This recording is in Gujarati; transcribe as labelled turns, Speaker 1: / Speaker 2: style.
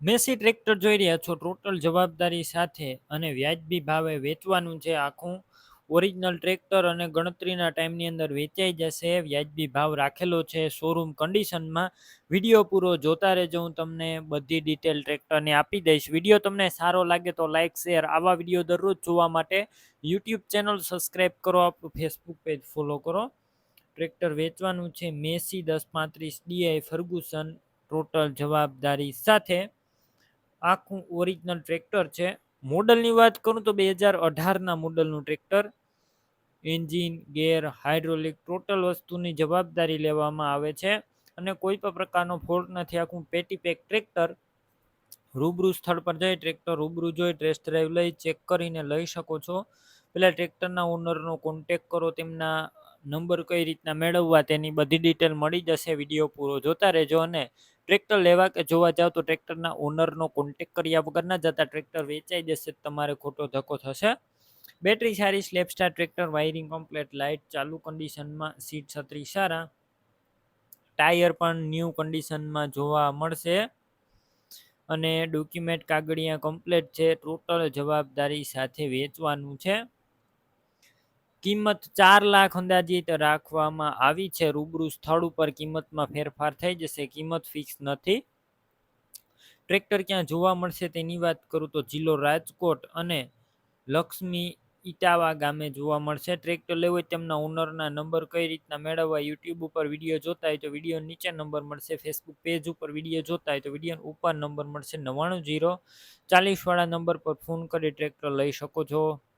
Speaker 1: મેસી ટ્રેક્ટર જોઈ રહ્યા છો. ટોટલ જવાબદારી સાથે અને વ્યાજબી ભાવે વેચવાનું છે. આખું ઓરિજિનલ ટ્રેક્ટર અને ગણતરીના ટાઈમની અંદર વેચાઈ જશે. વ્યાજબી ભાવ રાખેલો છે. શોરૂમ કન્ડિશનમાં વીડિયો પૂરો જોતા રહેજો. હું તમને બધી ડિટેલ ટ્રેક્ટરની આપી દઈશ. વીડિયો તમને સારો લાગે તો લાઇક શેર, આવા વીડિયો દરરોજ જોવા માટે યુટ્યુબ ચેનલ સબસ્ક્રાઈબ કરો. આપણું ફેસબુક પેજ ફોલો કરો. ટ્રેક્ટર વેચવાનું છે. મેસી દસ પાંત્રીસ, ડીઆઈ ફર્ગુસન ટોટલ જવાબદારી સાથે આખું ઓરિજિનલ ટ્રેક્ટર છે. મોડલની વાત કરું તો બે હજાર અઢારના મોડલનું tractor engine gear hydraulic total વસ્તુની જવાબદારી લેવામાં આવે છે અને કોઈ પણ પ્રકારનો ફોલ્ટ નથી. આખું પેટી પેક ટ્રેક્ટર રૂબરૂ સ્થળ પર જઈ ટ્રેક્ટર રૂબરૂ જોઈ ટેસ્ટ ડ્રાઈવ લઈ ચેક કરીને લઈ શકો છો. પેલા ટ્રેક્ટરના ઓનરનો કોન્ટેક કરો, તેમના નંબર કઈ રીતના મેળવવા તેની બધી ડિટેલ મળી જશે. વીડિયો પૂરો જોતા રહેજો અને ટ્રેક્ટર લેવા કે જોવા જાવ તો ટ્રેક્ટરના ઓનરનો કોન્ટેક કર્યા વગર ના જતા ટ્રેક્ટર વેચાઈ જશે તમારે ખોટો ધક્કો થશે. બેટરી સારી self start tractor wiring complete light ચાલુ કન્ડિશનમાં સીટ છત્રી સારા. ટાયર પણ ન્યૂ કન્ડિશનમાં જોવા મળશે. અને ડોક્યુમેન્ટ કાગળિયા કમ્પ્લેટ છે ટોટલ જવાબદારી સાથે વેચવાનું છે. કિંમત ચાર લાખ અંદાજિત રાખવામાં આવી છે. રૂબરૂ સ્થળ ઉપર કિંમતમાં ફેરફાર થઈ જશે. કિંમત ફિક્સ નથી. ટ્રેક્ટર ક્યાં જોવા મળશે તેની વાત કરું તો જિલ્લો રાજકોટ અને લક્ષ્મી ઇટાવા ગામે જોવા મળશે. ટ્રેક્ટર લેવું તેમના ઓનરના નંબર કઈ રીતના મેળવવા યુટ્યુબ ઉપર વીડિયો જોતા હોય તો વીડિયો નીચે નંબર મળશે. ફેસબુક પેજ ઉપર વીડિયો જોતા હોય તો વીડિયો ઉપર નંબર મળશે નવ્વાણું જીરો. ચાલીસવાળા નંબર પર ફોન કરી ટ્રેક્ટર લઈ શકો છો.